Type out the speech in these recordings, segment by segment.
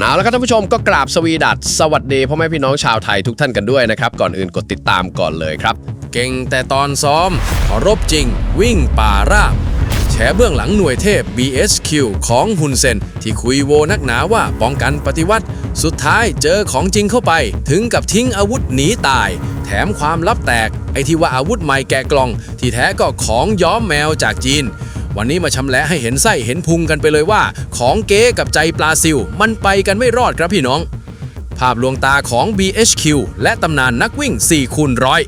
เอาละครับท่านผู้ชมก็กราบสวีดัสสวัสดีพ่อแม่พี่น้องชาวไทยทุกท่านกันด้วยนะครับก่อนอื่นกดติดตามก่อนเลยครับ เก่งแต่ตอนซ้อมรบจริง วิ่งป่าราบแฉเบื้องหลังหน่วยเทพ BSQ ของฮุนเซน ที่คุยโวนักหนาว่าป้องกันปฏิวัติ สุดท้ายเจอของจริงเข้าไป ถึงกับทิ้งอาวุธหนีตาย แถมความลับแตก ไอที่ว่าอาวุธใหม่แกะกล่อง ที่แท้ก็ของย้อมแมวจากจีน วันนี้มาชำแหละให้เห็นไส้เห็นพุงกันไปเลยว่า ของเก๊กับใจปลาซิว มันไปกันไม่รอดครับพี่น้อง ภาพลวงตาของ BHQ และตำนานนักวิ่ง 4 คูณร้อย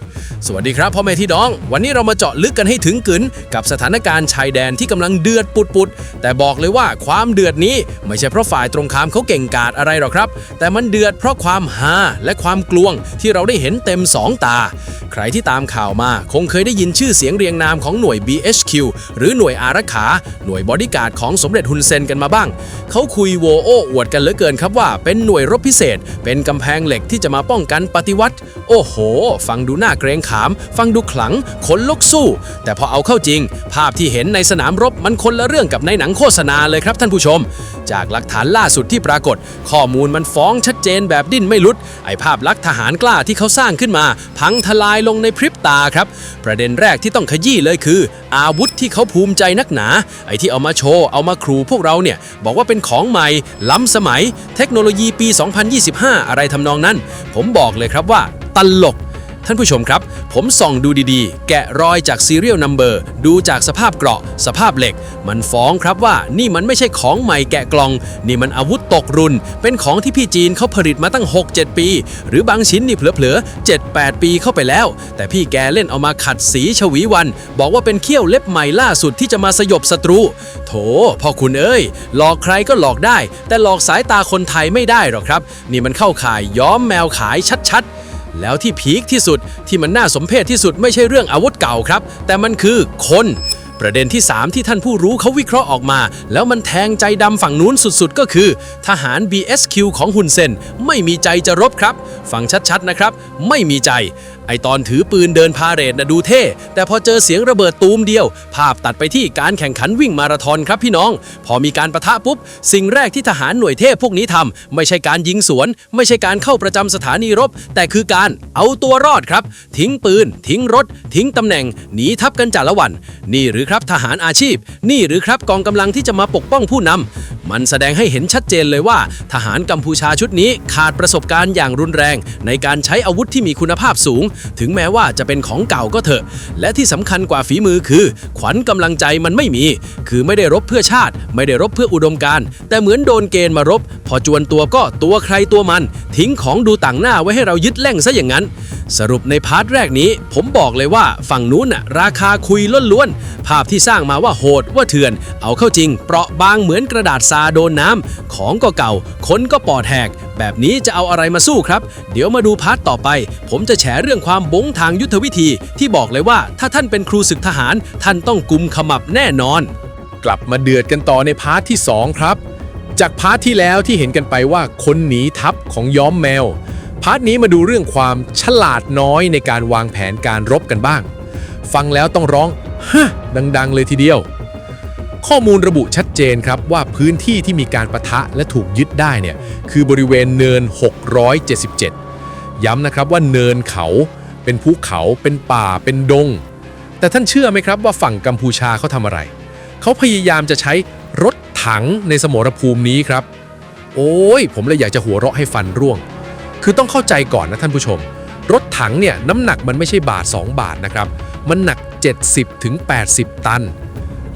สวัสดีครับพ่อแม่ที่น้อง วันนี้เรามาเจาะลึกกันให้ถึงกึนกับสถานการณ์ชายแดนที่กำลังเดือดปุดๆ แต่บอกเลยว่าความเดือดนี้ไม่ใช่เพราะฝ่ายตรงข้ามเขาเก่งกาจอะไรหรอกครับ แต่มันเดือดเพราะความฮาและความกลวงที่เราได้เห็นเต็มสองตา ใครที่ตามข่าวมาคงเคยได้ยินชื่อเสียงเรียงนามของหน่วย BHQ หรือหน่วยอารักขา หน่วยบอดี้การ์ดของสมเด็จฮุนเซนกันมาบ้างเขาคุยโวโอ้อวดกันเหลือเกินครับว่าเป็นหน่วยรบพิเศษเป็นกำแพงเหล็กที่จะมาป้องกันปฏิวัติ โอ้โห ฟังดูน่าเกรงขาม ฟังดูขลังขนลุกสู้ แต่พอเอาเข้าจริง ภาพที่เห็นในสนามรบมันคนละเรื่องกับในหนังโฆษณาเลยครับท่านผู้ชม จากหลักฐานล่าสุดที่ปรากฏ ข้อมูลมันฟ้องชัดเจนแบบดิ้นไม่ลุด ไอภาพลักษณ์ทหารกล้าที่เขาสร้างขึ้นมา พังทลายลงในพริบตาครับ ประเด็นแรกที่ต้องขยี้เลยคือ อาวุธที่เขาภูมิใจนักหนา ไอที่เอามาโชว์เอามาครูพวกเราเนี่ยบอกว่าเป็นของใหม่ ล้ำสมัย เทคโนโลยีปี 2025อะไรทำนองนั้น ผมบอกเลยครับว่า ตลก ท่านผู้ชมครับ ผมส่องดูดีๆ แกะรอยจาก Serial Number ดูจากสภาพเกราะ สภาพเหล็ก มันฟ้องครับว่านี่มันไม่ใช่ของใหม่แกะกล่อง นี่มันอาวุธตกรุ่น เป็นของที่พี่จีนเขาผลิตมาตั้ง 6-7 ปี หรือบางชิ้นนี่เผลอๆ7-8 ปีเข้าไปแล้ว แต่พี่แกเล่นเอามาขัดสีชวีวัน บอกว่าเป็นเขี้ยวเล็บใหม่ล่าสุดที่จะมาสยบศัตรู โถพ่อคุณเอ้ย หลอกใครก็หลอกได้ แต่หลอกสายตาคนไทยไม่ได้หรอกครับ นี่มันเข้าข่ายย้อมแมวขายชัดๆ แล้วที่พีคที่สุดที่มันน่าสมเพชที่สุดไม่ใช่เรื่องอาวุธเก่าครับ แต่มันคือคนประเด็นที่ 3 ที่ท่านผู้รู้เขาวิเคราะห์ออกมา แล้วมันแทงใจดำฝั่งนู้นสุดๆ ก็คือ ทหาร BSQ ของฮุนเซนไม่มีใจจะรบครับ ฟังชัดๆนะครับ ไม่มีใจ ไอตอนถือปืนเดินพาเรดนะดูเท่ แต่พอเจอเสียงระเบิดตูมเดียว ภาพตัดไปที่การแข่งขันวิ่งมาราธอนครับพี่น้อง พอมีการประทะปุ๊บ สิ่งแรกที่ทหารหน่วยเทพพวกนี้ทำไม่ใช่การยิงสวน ไม่ใช่การเข้าประจำสถานีรบ แต่คือการเอาตัวรอดครับ ทิ้งปืน ทิ้งรถ ทิ้งตำแหน่งหนีทับกันจ่าละวัน นี่หรือครับทหารอาชีพ นี่หรือครับกองกำลังที่จะมาปกป้องผู้นำมันแสดงให้เห็นชัดเจนเลยว่า ทหารกัมพูชาชุดนี้ขาดประสบการณ์อย่างรุนแรง ในการใช้อาวุธที่มีคุณภาพสูงถึงแม้ว่าจะเป็นของเก่าก็เถอะ และที่สำคัญกว่าฝีมือคือ ขวัญกำลังใจมันไม่มี คือไม่ได้รบเพื่อชาติ ไม่ได้รบเพื่ออุดมการณ์แต่เหมือนโดนเกณฑ์มารบ พอจวนตัวก็ตัวใครตัวมัน ทิ้งของดูต่างหน้าไว้ให้เรายึดแล่งซะอย่างนั้น สรุปในพาร์ทแรกนี้ ผมบอกเลยว่าฝั่งนู้นน่ะราคาคุยล้วนๆภาพที่สร้างมาว่าโหดว่าเถื่อน เอาเข้าจริง เปราะบางเหมือนกระดาษซาโดนน้ำของก็เก่าคนก็ปอดแหกแบบนี้จะเอาอะไรมาสู้ครับ เดี๋ยวมาดูพาร์ทต่อไป ผมจะแฉเรื่องความบงทางยุทธวิธี ที่บอกเลยว่าถ้าท่านเป็นครูศึกทหาร ท่านต้องกุมขมับแน่นอน กลับมาเดือดกันต่อในพาร์ทที่ 2 ครับ จากพาร์ทที่แล้วที่เห็นกันไปว่าคนหนีทัพของย้อมแมว พาร์ทนี้มาดูเรื่องความฉลาดน้อยในการวางแผนการรบกันบ้าง ฟังแล้วต้องร้องฮะดัง ๆ เลยทีเดียว ข้อมูลระบุชัดเจนครับว่าพื้นที่ที่มีการประทะและถูกยึดได้เนี่ยคือบริเวณเนิน 677 ย้ำนะครับว่าเนินเขา เป็นภูเขาเป็นป่าเป็นดง แต่ท่านเชื่อไหมครับว่าฝั่งกัมพูชาเขาทำอะไร เขาพยายามจะใช้รถถังในสมรภูมินี้ครับ โอ้ย ผมเลยอยากจะหัวเราะให้ฟันร่วง คือต้องเข้าใจก่อนนะท่านผู้ชม รถถังเนี่ยน้ำหนักมันไม่ใช่บาท 2 บาทนะครับ มันหนัก 70ถึง80 ตัน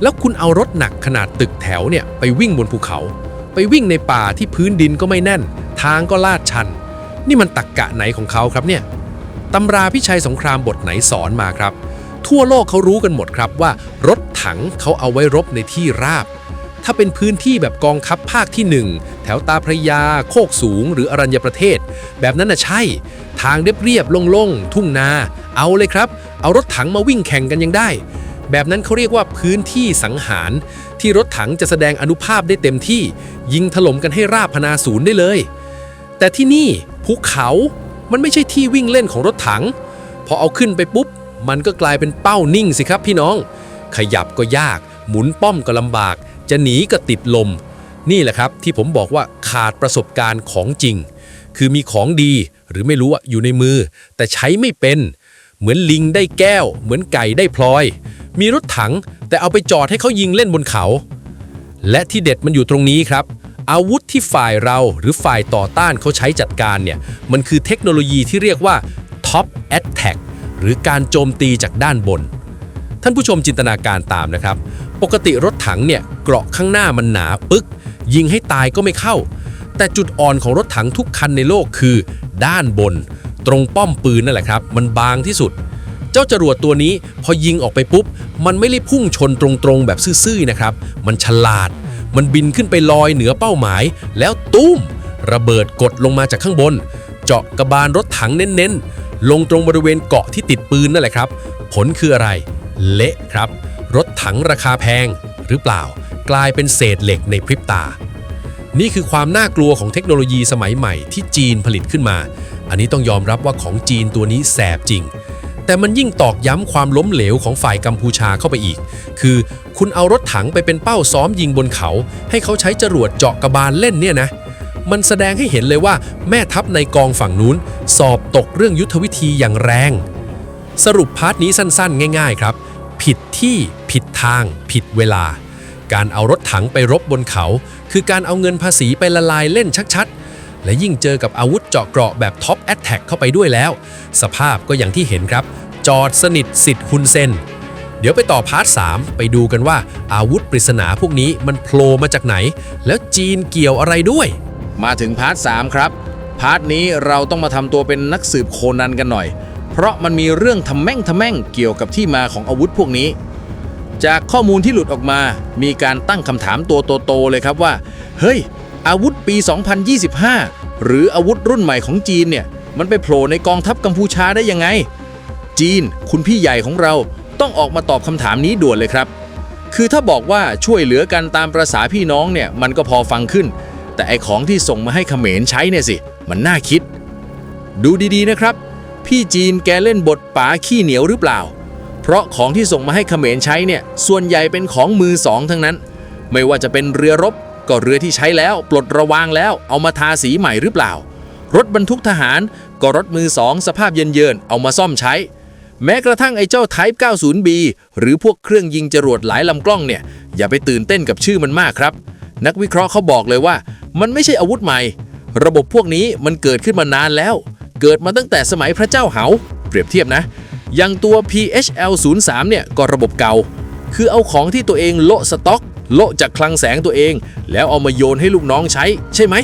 แล้วคุณเอารถหนักขนาดตึกแถวเนี่ยไปวิ่งบนภูเขา ไปวิ่งในป่าที่พื้นดินก็ไม่แน่น ทางก็ลาดชัน นี่มันตักกะไหนของเขาครับเนี่ยตำราพิชัยสงครามบทไหนสอนมาครับ ทั่วโลกเขารู้กันหมดครับว่า รถถังเขาเอาไว้รบในที่ราบ ถ้าเป็นพื้นที่แบบกองทัพภาคที่ 1 แถวตาพระยา โคกสูง หรืออรัญญประเทศ แบบนั้นน่ะใช่ ทางเรียบๆโล่งๆทุ่งนา เอาเลยครับ เอารถถังมาวิ่งแข่งกันยังได้ แบบนั้นเขาเรียกว่าพื้นที่สังหาร ที่รถถังจะแสดงอนุภาพได้เต็มที่ ยิงถล่มกันให้ราบพนาศูนย์ได้เลย แต่ที่นี่ภูเขามันไม่ใช่ที่วิ่งเล่นของรถถัง พอเอาขึ้นไปปุ๊บ มันก็กลายเป็นเป้านิ่งสิครับพี่น้อง ขยับก็ยาก หมุนป้อมก็ลำบาก จะหนีก็ติดลม นี่แหละครับที่ผมบอกว่าขาดประสบการณ์ของจริง คือมีของดีหรือไม่รู้อะอยู่ในมือ แต่ใช้ไม่เป็น เหมือนลิงได้แก้ว เหมือนไก่ได้พลอย มีรถถัง แต่เอาไปจอดให้เขายิงเล่นบนเขา และที่เด็ดมันอยู่ตรงนี้ครับ อาวุธที่ฝ่ายเราหรือฝ่ายต่อต้านเขาใช้จัดการเนี่ย มันคือเทคโนโลยีที่เรียกว่า Top Attack หรือการโจมตีจากด้านบน ท่านผู้ชมจินตนาการตามนะครับ ปกติรถถังเนี่ยเกราะข้างหน้ามันหนาปึ๊ก ยิงให้ตายก็ไม่เข้า แต่จุดอ่อนของรถถังทุกคันในโลกคือ ด้านบน ตรงป้อมปืนนั่นแหละครับ มันบางที่สุด จ้าจรวดตัวนี้พอยิงออกไปปุ๊บ มันไม่ได้พุ่งชนตรงๆแบบซื่อๆนะครับ มันฉลาด มันบินขึ้นไปลอยเหนือเป้าหมาย แล้วตุ้ม ระเบิดกดลงมาจากข้างบน เจาะกระบาลรถถังเน้นๆ ลงตรงบริเวณเกาะที่ติดปืนนั่นแหละครับ ผลคืออะไร เละครับ รถถังราคาแพงหรือเปล่า กลายเป็นเศษเหล็กในพริบตา นี่คือความน่ากลัวของเทคโนโลยีสมัยใหม่ที่จีนผลิตขึ้นมา อันนี้ต้องยอมรับว่าของจีนตัวนี้แสบจริง แต่มันยิ่งตอกย้ำความล้มเหลวของฝ่ายกัมพูชาเข้าไปอีก คือคุณเอารถถังไปเป็นเป้าซ้อมยิงบนเขา ให้เขาใช้จรวดเจาะกระบาลเล่นเนี่ยนะ มันแสดงให้เห็นเลยว่าแม่ทัพในกองฝั่งนู้น สอบตกเรื่องยุทธวิธีอย่างแรง สรุปพาร์ทนี้สั้นๆ ง่าย ๆ ครับ ผิดที่ผิดทาง ผิดเวลา การเอารถถังไปรบบนเขา คือการเอาเงินภาษีไปละลายเล่นชัด และยิ่งเจอกับอาวุธเจาะเกราะแบบท็อปแอตแทกเข้าไปด้วยแล้ว สภาพก็อย่างที่เห็นครับ จอดสนิทสิทธิ์ฮุนเซน เดี๋ยวไปต่อพาร์ท 3 ไปดูกันว่าอาวุธปริศนาพวกนี้มันโผล่มาจากไหน แล้วจีนเกี่ยวอะไรด้วย มาถึงพาร์ท 3 ครับ พาร์ทนี้เราต้องมาทำตัวเป็นนักสืบโคนันกันหน่อย เพราะมันมีเรื่องทำแม่งทำแม่งเกี่ยวกับที่มาของอาวุธพวกนี้จากข้อมูลที่หลุดออกมา มีการตั้งคำถามตัวโตๆเลยครับว่า เฮ้ย อาวุธปี 2025 หรืออาวุธรุ่นใหม่ของจีนเนี่ย มันไปโผล่ในกองทัพกัมพูชาได้ยังไง จีน คุณพี่ใหญ่ของเราต้องออกมาตอบคำถามนี้ด่วนเลยครับ คือถ้าบอกว่าช่วยเหลือกันตามประษาพี่น้องเนี่ย มันก็พอฟังขึ้น แต่ไอของที่ส่งมาให้เขมรใช้เนี่ยสิ มันน่าคิด ดูดีๆนะครับ พี่จีนแกเล่นบทป๋าขี้เหนียวหรือเปล่า เพราะของที่ส่งมาให้เขมรใช้เนี่ย ส่วนใหญ่เป็นของมือสองทั้งนั้น ไม่ว่าจะเป็นเรือรบ ก็เรือที่ใช้แล้วปลดระวางแล้วเอามาทาสีใหม่หรือเปล่า รถบรรทุกทหารก็รถมือสองสภาพเยินๆเอามาซ่อมใช้ แม้กระทั่งไอ้เจ้า Type 90B หรือพวกเครื่องยิงจรวดหลายลำกล้องเนี่ย อย่าไปตื่นเต้นกับชื่อมันมากครับ นักวิเคราะห์เขาบอกเลยว่า มันไม่ใช่อาวุธใหม่ ระบบพวกนี้มันเกิดขึ้นมานานแล้ว เกิดมาตั้งแต่สมัยพระเจ้าเหา เปรียบเทียบนะอย่างตัว PHL 0 3เนี่ยก็ระบบเก่า คือเอาของที่ตัวเองโละสต็อก โละจากคลังแสงตัวเอง แล้วเอามาโยนให้ลูกน้องใช้ใช่ไหม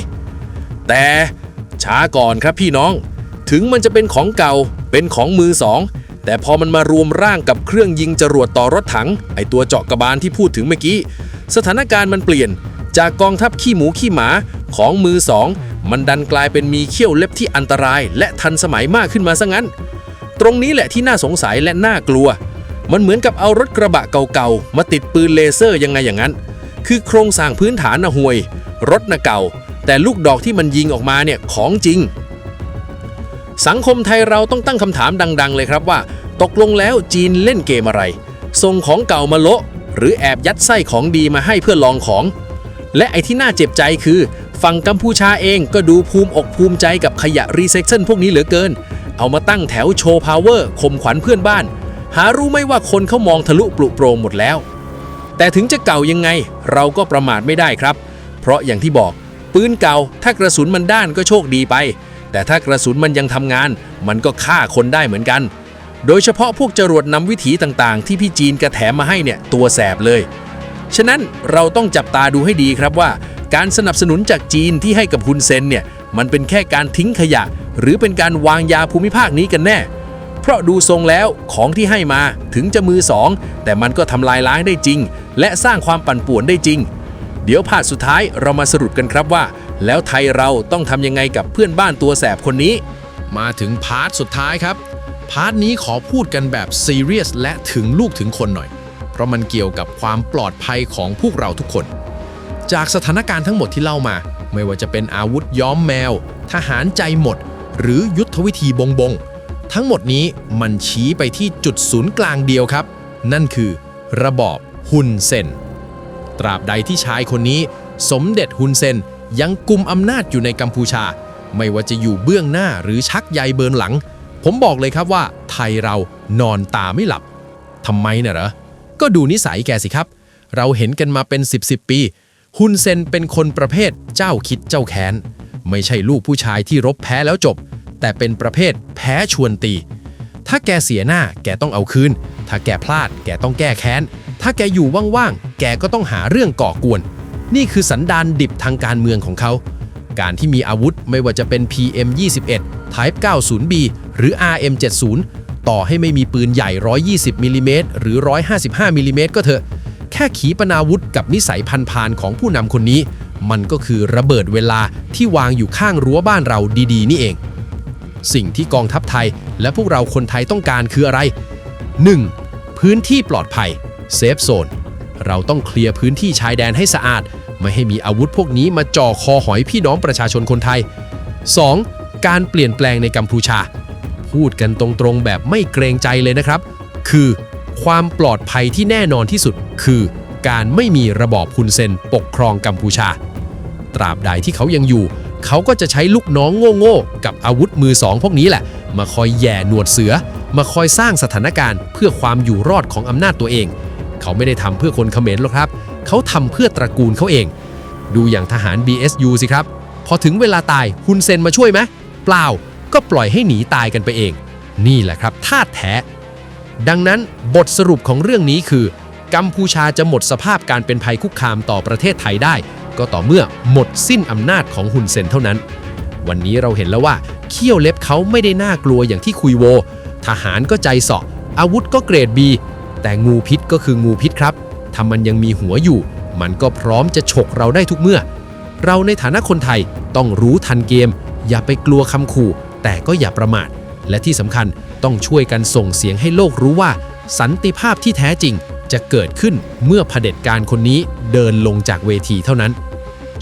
แต่ช้าก่อนครับพี่น้อง ถึงมันจะเป็นของเก่าเป็นของมือสอง แต่พอมันมารวมร่างกับเครื่องยิงจรวดต่อรถถัง ไอตัวเจาะกระบาลที่พูดถึงเมื่อกี้ สถานการณ์มันเปลี่ยน จากกองทัพขี้หมูขี้หมาของมือสอง มันดันกลายเป็นมีเขี้ยวเล็บที่อันตราย และทันสมัยมากขึ้นมาซะงั้น ตรงนี้แหละที่น่าสงสัยและน่ากลัว มันเหมือนกับเอารถกระบะเก่าๆ มาติดปืนเลเซอร์ยังไงอย่างนั้น คือโครงสร้างพื้นฐานนะห่วย รถนะเก่า แต่ลูกดอกที่มันยิงออกมาเนี่ยของจริง สังคมไทยเราต้องตั้งคำถามดัง ๆ เลยครับว่า ตกลงแล้วจีนเล่นเกมอะไร ส่งของเก่ามาโละ หรือแอบยัดไส้ของดีมาให้เพื่อลองของ และไอ้ที่น่าเจ็บใจคือ ฝั่งกัมพูชาเองก็ดูภูมิอกภูมิใจกับขยะรีไซเคิลพวกนี้เหลือเกิน เอามาตั้งแถวโชว์พาวเวอร์ข่มขวัญเพื่อนบ้าน หารู้ไม่ว่าคนเขามองทะลุปลุโปรงหมดแล้ว แต่ถึงจะเก่ายังไงเราก็ประมาทไม่ได้ครับ เพราะอย่างที่บอก ปืนเก่าถ้ากระสุนมันด้านก็โชคดีไป แต่ถ้ากระสุนมันยังทำงาน มันก็ฆ่าคนได้เหมือนกัน โดยเฉพาะพวกจรวดนำวิถีต่างๆ ที่พี่จีนกระแถมมาให้เนี่ยตัวแสบเลย ฉะนั้นเราต้องจับตาดูให้ดีครับว่า การสนับสนุนจากจีนที่ให้กับฮุนเซนเนี่ยมันเป็นแค่การทิ้งขยะ หรือเป็นการวางยาภูมิภาคนี้กันแน่ เพราะดูทรงแล้วของที่ให้มาถึงจะมือสองแต่มันก็ทำลายล้างได้จริง และสร้างความปั่นป่วนได้จริง เดี๋ยวภาคสุดท้ายเรามาสรุปกันครับว่า แล้วไทยเราต้องทำยังไงกับเพื่อนบ้านตัวแสบคนนี้ มาถึงพาร์ทสุดท้ายครับ พาร์ทนี้ขอพูดกันแบบซีเรียสและถึงลูกถึงคนหน่อย เพราะมันเกี่ยวกับความปลอดภัยของพวกเราทุกคน จากสถานการณ์ทั้งหมดที่เล่ามา ไม่ว่าจะเป็นอาวุธย้อมแมว ทหารใจหมด หรือยุทธวิธีบงบง ทั้งหมดนี้มันชี้ไปที่จุดศูนย์กลางเดียวครับ นั่นคือ ระบอบฮุนเซน ตราบใดที่ชายคนนี้ สมเด็จฮุนเซนยังกุมอำนาจอยู่ในกัมพูชา ไม่ว่าจะอยู่เบื้องหน้าหรือชักใยเบินหลัง ผมบอกเลยครับว่าไทยเรานอนตาไม่หลับทำไมน่ะเหรอ ก็ดูนิสัยแกสิครับ เราเห็นกันมาเป็น 10บสปีฮุนเซนเป็นคนประเภทเจ้าคิดเจ้าแค้น ไม่ใช่ลูกผู้ชายที่รบแพ้แล้วจบ แต่เป็นประเภทแพ้ชวนตี ถ้าแกเสียหน้าแกต้องเอาคืน ถ้าแกพลาดแกต้องแก้แค้น ถ้าแกอยู่ว่างๆ แกก็ต้องหาเรื่องก่อกวน นี่คือสันดานดิบทางการเมืองของเขา การที่มีอาวุธไม่ว่าจะเป็น PM 21 Type 90B หรือ RM 70ต่อให้ไม่มีปืนใหญ่ 120มิลลิเมตรหรือ 155มิลลิเมตรก็เถอะ แค่ขีปนาวุธกับนิสัยพันพานของผู้นำคนนี้มันก็คือระเบิดเวลาที่วางอยู่ข้างรั้วบ้านเราดีๆ นี่เอง สิ่งที่กองทัพไทย และพวกเราคนไทยต้องการคืออะไร 1. พื้นที่ปลอดภัยเซฟโซนเราต้องเคลียร์พื้นที่ชายแดนให้สะอาด ไม่ให้มีอาวุธพวกนี้มาจ่อคอหอยพี่น้องประชาชนคนไทย 2. การเปลี่ยนแปลงในกัมพูชา พูดกันตรงๆแบบไม่เกรงใจเลยนะครับ คือ ความปลอดภัยที่แน่นอนที่สุด คือ การไม่มีระบอบฮุนเซนปกครองกัมพูชา ตราบใดที่เขายังอยู่ เขาก็จะใช้ลูกน้องโง่ๆกับอาวุธมือสองพวกนี้แหละ มาคอยแย่หนวดเสือ มาคอยสร้างสถานการณ์ เพื่อความอยู่รอดของอำนาจตัวเอง เขาไม่ได้ทำเพื่อคนเขมรหรอกครับ เขาทำเพื่อตระกูลเขาเอง ดูอย่างทหาร BSU สิครับ พอถึงเวลาตายฮุนเซนมาช่วยไหมเปล่าก็ปล่อยให้หนีตายกันไปเอง นี่แหละครับท่าตุแท้ดังนั้นบทสรุปของเรื่องนี้คือ กัมพูชาจะหมดสภาพการเป็นภัยคุกคามต่อประเทศไทยได้ ก็ต่อเมื่อหมดสิ้นอำนาจของฮุนเซนเท่านั้น วันนี้เราเห็นแล้วว่าเขี้ยวเล็บเขาไม่ได้น่ากลัวอย่างที่คุยโว ทหารก็ใจเสาะ อาวุธก็เกรดบีแต่งูพิษก็คืองูพิษครับถ้ามันยังมีหัวอยู่ มันก็พร้อมจะฉกเราได้ทุกเมื่อ เราในฐานะคนไทยต้องรู้ทันเกม อย่าไปกลัวคำขู่ แต่ก็อย่าประมาท และที่สำคัญต้องช่วยกันส่งเสียงให้โลกรู้ว่า สันติภาพที่แท้จริง จะเกิดขึ้นเมื่อเผด็จการคนนี้เดินลงจากเวทีเท่านั้น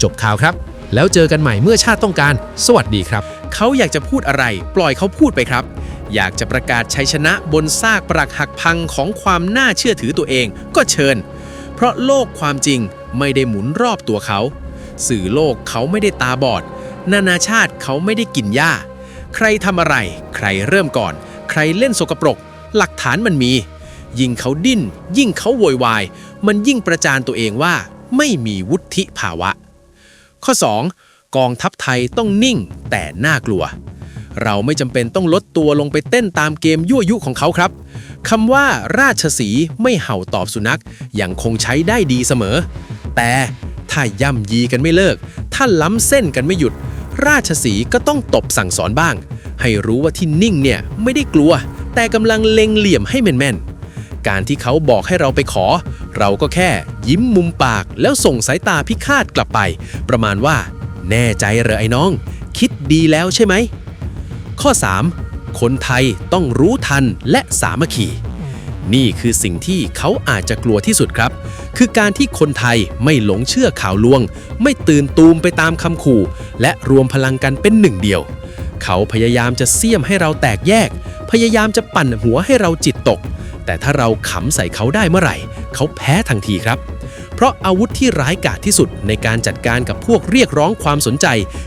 จบข่าวครับ แล้วเจอกันใหม่เมื่อชาติต้องการ สวัสดีครับ เขาอยากจะพูดอะไร ปล่อยเขาพูดไปครับ อยากจะประกาศชัยชนะบนซากปรักหักพังของความน่าเชื่อถือตัวเอง ก็เชิญ เพราะโลกความจริงไม่ได้หมุนรอบตัวเขา สื่อโลกเขาไม่ได้ตาบอด นานาชาติเขาไม่ได้กินหญ้า ใครทำอะไร ใครเริ่มก่อน ใครเล่นสกปรก หลักฐานมันมี ยิ่งเขาดิ้น ยิ่งเขาโวยวาย มันยิ่งประจานตัวเองว่าไม่มีวุฒิภาวะ ข้อ 2. กองทัพไทยต้องนิ่งแต่น่ากลัว เราไม่จำเป็นต้องลดตัวลงไปเต้นตามเกมยั่วยุของเขาครับคำว่าราชสีไม่เห่าตอบสุนัขยังคงใช้ได้ดีเสมอ แต่ถ้าย่ำยีกันไม่เลิก ถ้าล้ำเส้นกันไม่หยุด ราชสีก็ต้องตบสั่งสอนบ้าง ให้รู้ว่าที่นิ่งเนี่ยไม่ได้กลัว แต่กำลังเล็งเหลี่ยมให้แม่นๆ การที่เขาบอกให้เราไปขอ เราก็แค่ยิ้มมุมปากแล้วส่งสายตาพิฆาตกลับไป ประมาณว่า แน่ใจเหรอไอ้น้อง คิดดีแล้วใช่ไหม ข้อ 3. คนไทยต้องรู้ทันและสามัคคีนี่คือสิ่งที่เขาอาจจะกลัวที่สุดครับ คือการที่คนไทยไม่หลงเชื่อข่าวลวง ไม่ตื่นตูมไปตามคำขู่ และรวมพลังกันเป็นหนึ่งเดียว เขาพยายามจะเสี่ยมให้เราแตกแยก พยายามจะปั่นหัวให้เราจิตตก แต่ถ้าเราขำใส่เขาได้เมื่อไหร่ เขาแพ้ทันทีครับ เพราะอาวุธที่ร้ายกาจที่สุดในการจัดการกับพวกเรียกร้องความสนใจ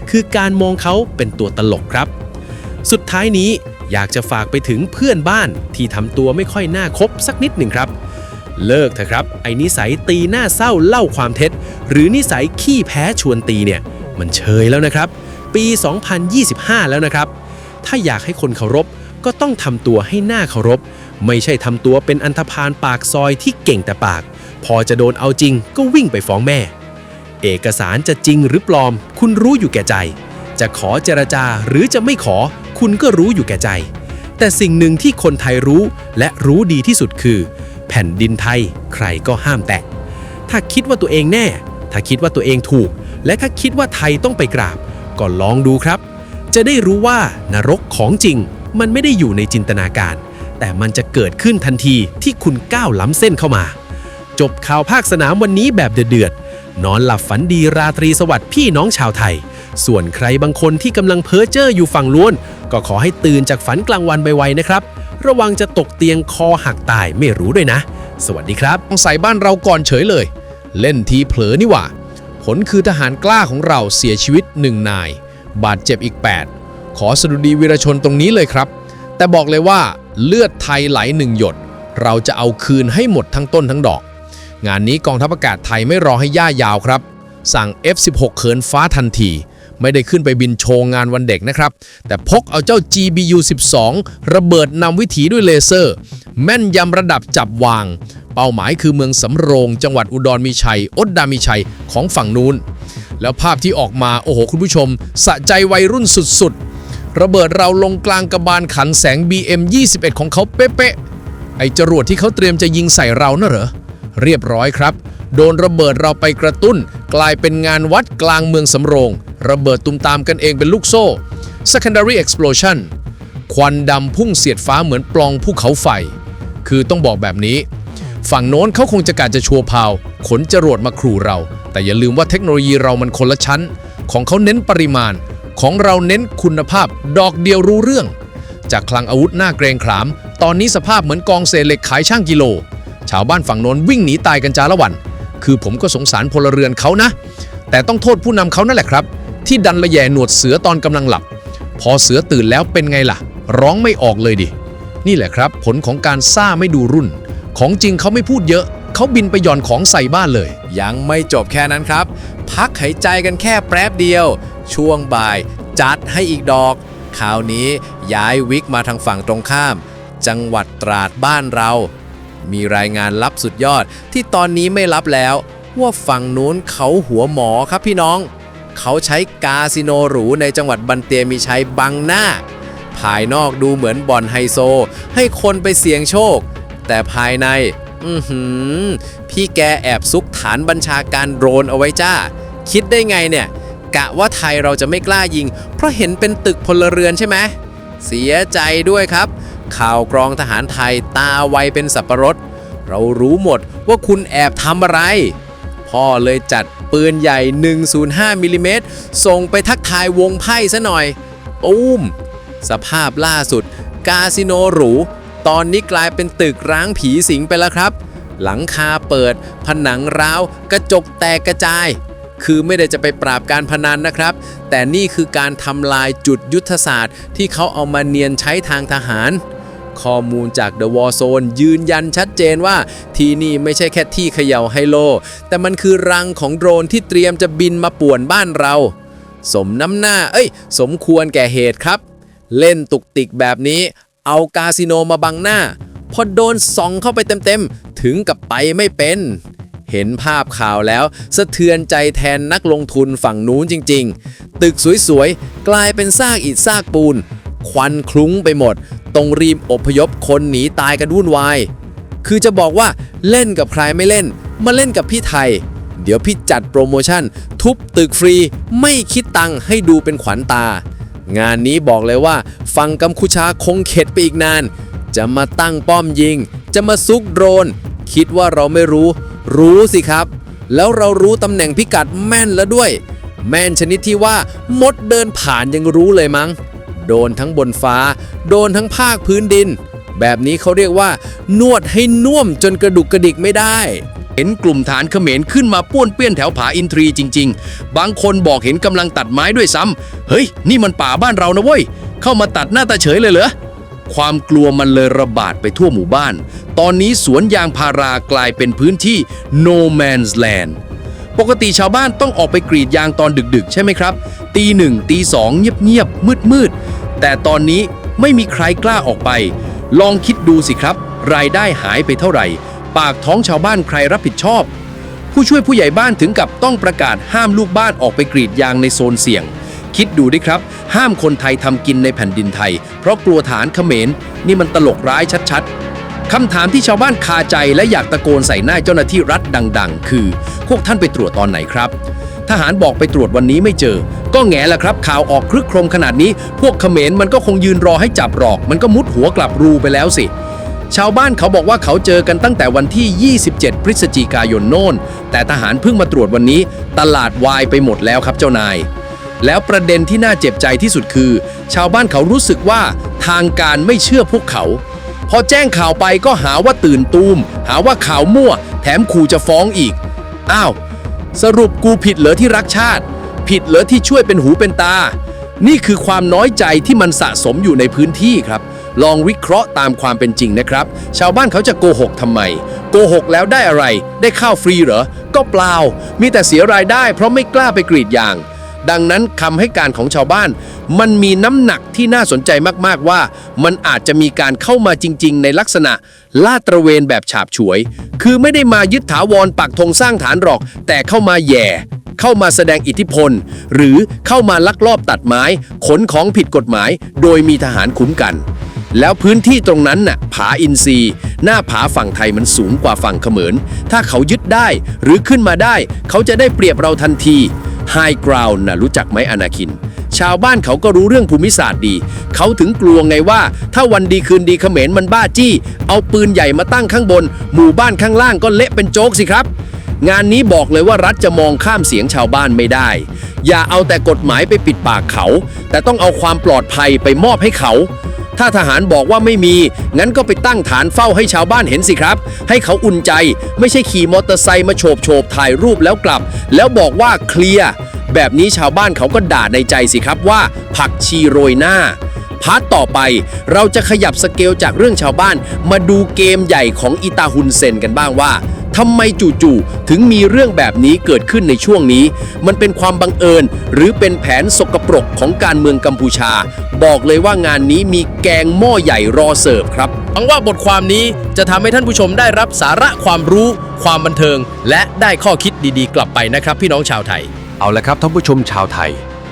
คือการมองเขาเป็นตัวตลกครับ สุดท้ายนี้อยากจะฝากไปถึงเพื่อนบ้านที่ทำตัวไม่ค่อยน่าคบสักนิดหนึ่งครับ เลิกเถอะครับ ไอ้นิสัยตีหน้าเศร้าเล่าความเท็จ หรือนิสัยขี้แพ้ชวนตีเนี่ย มันเชยแล้วนะครับ ปี 2025 แล้วนะครับ ถ้าอยากให้คนเคารพ ก็ต้องทำตัวให้หน้าเคารพ ไม่ใช่ทำตัวเป็นอันธพาลปากซอยที่เก่งแต่ปาก พอจะโดนเอาจริงก็วิ่งไปฟ้องแม่ เอกสารจะจริงหรือปลอม คุณรู้อยู่แก่ใจ จะขอเจรจาหรือจะไม่ขอ คุณก็รู้อยู่แก่ใจ แต่สิ่งหนึ่งที่คนไทยรู้และรู้ดีที่สุดคือ แผ่นดินไทย ใครก็ห้ามแตะถ้าคิดว่าตัวเองแน่ ถ้าคิดว่าตัวเองถูก และถ้าคิดว่าไทยต้องไปกราบ ก็ลองดูครับ จะได้รู้ว่านรกของจริง มันไม่ได้อยู่ในจินตนาการ แต่มันจะเกิดขึ้นทันทีที่คุณก้าวล้ำเส้นเข้ามา จบข่าวภาคสนามวันนี้แบบเดือดๆนอนหลับฝันดีราตรีสวัสดิ์พี่น้องชาวไทย ส่วนใครบางคนที่กำลังเพ้อเจ้ออยู่ฝั่งล้วน ก็ขอให้ตื่นจากฝันกลางวันไวๆนะครับ ระวังจะตกเตียงคอหักตายไม่รู้ด้วยนะ สวัสดีครับต้องใส่บ้านเราก่อนเฉยเลย เล่นทีเผลอนี่หว่าผลคือทหารกล้าของเราเสียชีวิตหนึ่งนาย บาดเจ็บอีก 8 ขอสดุดีวีรชนตรงนี้เลยครับ แต่บอกเลยว่าเลือดไทยไหลหนึ่งหยด เราจะเอาคืนให้หมดทั้งต้นทั้งดอก งานนี้กองทัพอากาศไทยไม่รอให้ย่ายาวครับ สั่ง F16 เขินฟ้าทันที ไม่ได้ขึ้นไปบินโชว์งานวันเด็กนะครับ แต่พกเอาเจ้า GBU 12 ระเบิดนำวิถีด้วยเลเซอร์ แม่นยำระดับจับวาง เป้าหมายคือเมืองสำโรง จังหวัดอุดรมีชัยอดดามีชัยของฝั่งนู้นแล้วภาพที่ออกมา โอ้โห คุณผู้ชม สะใจวัยรุ่นสุดๆ ระเบิดเราลงกลางกระบาลขันแสง BM 21 ของเขาเป๊ะๆไอจรวดที่เขาเตรียมจะยิงใส่เราน่ะเหรอ เรียบร้อยครับ โดนระเบิดเราไปกระตุ้น กลายเป็นงานวัดกลางเมืองสำโรง ระเบิดตุมตามกันเองเป็นลูกโซ่ secondary explosion ควันดำพุ่งเสียดฟ้าเหมือนปลองภูเขาไฟ คือต้องบอกแบบนี้ ฝั่งโน้นเขาคงจะการจะชัวร์พาว ขนจรวดมาขู่เรา แต่อย่าลืมว่าเทคโนโลยีเรามันคนละชั้น ของเขาเน้นปริมาณ ของเราเน้นคุณภาพดอกเดียวรู้เรื่อง จากคลังอาวุธหน้าเกรงขาม ตอนนี้สภาพเหมือนกองเศษเหล็กขายช่างกิโล ชาวบ้านฝั่งโน้นวิ่งหนีตายกันจาละวัน คือผมก็สงสารพลเรือนเขานะ แต่ต้องโทษผู้นำเขานั่นแหละครับ ที่ดันละแย่หนวดเสือตอนกำลังหลับ พอเสือตื่นแล้วเป็นไงล่ะ ร้องไม่ออกเลยดิ นี่แหละครับ ผลของการซ่าไม่ดูรุ่น ของจริงเขาไม่พูดเยอะเขาบินไปหย่อนของใส่บ้านเลย ยังไม่จบแค่นั้นครับ พักหายใจกันแค่แป๊บเดียว ช่วงบ่าย จัดให้อีกดอก คราวนี้ย้ายวิกมาทางฝั่งตรงข้าม จังหวัดตราดบ้านเรา มีรายงานลับสุดยอดที่ตอนนี้ไม่ลับแล้ว ว่าฝั่งนู้นเขาหัวหมอครับพี่น้อง เขาใช้กาสิโนหรูในจังหวัดบันเตียมีชัยบังหน้า ภายนอกดูเหมือนบ่อนไฮโซ ให้คนไปเสี่ยงโชค แต่ภายในอือหือ พี่แกแอบซุกฐานบัญชาการโดรนเอาไว้จ้า คิดได้ไงเนี่ย กะว่าไทยเราจะไม่กล้ายิง เพราะเห็นเป็นตึกพลเรือนใช่ไหมเสียใจด้วยครับ ข่าวกรองทหารไทยตาไวเป็นสับประรด เรารู้หมดว่าคุณแอบทำอะไร พ่อเลยจัดปืนใหญ่ 105มิลลิเมตรส่งไปทักทายวงไพ่ซะหน่อยตูมสภาพล่าสุด กาสิโนหรู ตอนนี้กลายเป็นตึกร้างผีสิงไปแล้วครับ หลังคาเปิด ผนังร้าว กระจกแตกกระจาย คือไม่ได้จะไปปราบการพนันนะครับ แต่นี่คือการทำลายจุดยุทธศาสตร์ ที่เขาเอามาเนียนใช้ทางทหาร ข้อมูลจาก The War Zone ยืนยันชัดเจนว่า ที่นี่ไม่ใช่แค่ที่เขย่าไฮโล แต่มันคือรังของโดรนที่เตรียมจะบินมาป่วนบ้านเรา สมน้ำหน้า เอ้ย สมควรแก่เหตุครับ เล่นตุกติกแบบนี้ เอากาสิโนมาบังหน้าพอโดนส่องเข้าไปเต็มๆ ถึงกับไปไม่เป็น เห็นภาพข่าวแล้ว สะเทือนใจแทนนักลงทุนฝั่งนู้นจริง ๆ ตึกสวยๆ กลายเป็นซากอิฐซากปูน ควันคลุ้งไปหมด ต้องรีบอพยพคนหนีตายกันวุ่นวาย คือจะบอกว่าเล่นกับใครไม่เล่น มาเล่นกับพี่ไทย เดี๋ยวพี่จัดโปรโมชั่น ทุบตึกฟรีไม่คิดตังค์ให้ดูเป็นขวัญตา งานนี้บอกเลยว่า ฟังกัมคูชาคงเข็ดไปอีกนาน จะมาตั้งป้อมยิง จะมาซุกโดรน คิดว่าเราไม่รู้ รู้สิครับ แล้วเรารู้ตำแหน่งพิกัดแม่นแล้วด้วย แม่นชนิดที่ว่ามดเดินผ่านยังรู้เลยมั้ง โดนทั้งบนฟ้า โดนทั้งภาคพื้นดิน แบบนี้เขาเรียกว่า นวดให้น่วมจนกระดุกกระดิกไม่ได้เห็นกลุ่มฐานเขมรขึ้นมาป้วนเปี้ยนแถวผาอินทรีจริง ๆ บางคนบอกเห็นกำลังตัดไม้ด้วยซ้ำ เฮ้ย นี่มันป่าบ้านเรานะเว้ย เข้ามาตัดหน้าตาเฉยเลยเหรอ ความกลัวมันเลยระบาดไปทั่วหมู่บ้าน ตอนนี้สวนยางพารากลายเป็นพื้นที่ no man's land ปกติชาวบ้านต้องออกไปกรีดยางตอนดึกๆ ใช่ไหมครับ ตีหนึ่งตีสองเงียบๆ มืดๆ แต่ตอนนี้ไม่มีใครกล้าออกไป ลองคิดดูสิครับ รายได้หายไปเท่าไหร่ ปากท้องชาวบ้านใครรับผิดชอบ ผู้ช่วยผู้ใหญ่บ้านถึงกับต้องประกาศห้ามลูกบ้านออกไปกรีดยางในโซนเสี่ยง คิดดูดิครับ ห้ามคนไทยทำกินในแผ่นดินไทย เพราะกลัวฐานเขมร นี่มันตลกร้ายชัดๆ คำถามที่ชาวบ้านคาใจและอยากตะโกนใส่หน้าเจ้าหน้าที่รัฐดัง ๆ คือ พวกท่านไปตรวจตอนไหนครับ ทหารบอกไปตรวจวันนี้ไม่เจอ ก็แง่ละครับ ข่าวออกครึกโครมขนาดนี้ พวกเขมรมันก็คงยืนรอให้จับหรอก มันก็มุดหัวกลับรูไปแล้วสิชาวบ้านเขาบอกว่าเขาเจอกันตั้งแต่วันที่ 27 พฤศจิกายนโน่น แต่ทหารเพิ่งมาตรวจวันนี้ ตลาดวายไปหมดแล้วครับเจ้านาย แล้วประเด็นที่น่าเจ็บใจที่สุดคือ ชาวบ้านเขารู้สึกว่าทางการไม่เชื่อพวกเขา พอแจ้งข่าวไปก็หาว่าตื่นตูม หาว่าข่าวมั่ว แถมขู่จะฟ้องอีก อ้าว สรุปกูผิดเหรอที่รักชาติ ผิดเหรอที่ช่วยเป็นหูเป็นตา นี่คือความน้อยใจที่มันสะสมอยู่ในพื้นที่ครับ ลองวิเคราะห์ตามความเป็นจริงนะครับ ชาวบ้านเขาจะโกหกทำไม โกหกแล้วได้อะไร ได้ข้าวฟรีเหรอ ก็เปล่า มีแต่เสียรายได้ เพราะไม่กล้าไปกรีดยาง ดังนั้นคำให้การของชาวบ้าน มันมีน้ำหนักที่น่าสนใจมากๆว่า มันอาจจะมีการเข้ามาจริง ๆ ในลักษณะ ลาดตระเวนแบบฉาบฉวย คือไม่ได้มายึดถาวรปักธงสร้างฐานหรอก แต่เข้ามาแย่ เข้ามาแสดงอิทธิพล หรือเข้ามาลักลอบตัดไม้ ขนของผิดกฎหมาย โดยมีทหารคุ้มกัน แล้วพื้นที่ตรงนั้นน่ะผาอินทรีหน้าผาฝั่งไทยมันสูงกว่าฝั่งเขมร ถ้าเขายึดได้หรือขึ้นมาได้ เขาจะได้เปรียบเราทันที High Ground นะรู้จักไหมอนาคิน ชาวบ้านเขาก็รู้เรื่องภูมิศาสตร์ดี เขาถึงกลัวไงว่า ถ้าวันดีคืนดีเขมรมันบ้าจี้ เอาปืนใหญ่มาตั้งข้างบน หมู่บ้านข้างล่างก็เละเป็นโจ๊กสิครับ งานนี้บอกเลยว่ารัฐจะมองข้ามเสียงชาวบ้านไม่ได้ อย่าเอาแต่กฎหมายไปปิดปากเขา แต่ต้องเอาความปลอดภัยไปมอบให้เขา ถ้าทหารบอกว่าไม่มี งั้นก็ไปตั้งฐานเฝ้าให้ชาวบ้านเห็นสิครับ ให้เขาอุ่นใจ ไม่ใช่ขี่มอเตอร์ไซค์มาโฉบโฉบถ่ายรูปแล้วกลับ แล้วบอกว่าเคลียร์แบบนี้ชาวบ้านเขาก็ด่าในใจสิครับว่า ผักชีโรยหน้า พาร์ทต่อไป เราจะขยับสเกลจากเรื่องชาวบ้าน มาดูเกมใหญ่ของอิตาฮุนเซนกันบ้างว่าทำไมจู่ๆถึงมีเรื่องแบบนี้เกิดขึ้นในช่วงนี้ มันเป็นความบังเอิญ หรือเป็นแผนสกปรกของการเมืองกัมพูชา บอกเลยว่างานนี้มีแกงหม้อใหญ่รอเสิร์ฟครับหวังว่าบทความนี้จะทำให้ท่านผู้ชมได้รับสาระความรู้ ความบันเทิง และได้ข้อคิดดีๆ กลับไปนะครับ พี่น้องชาวไทย เอาละครับท่านผู้ชมชาวไทย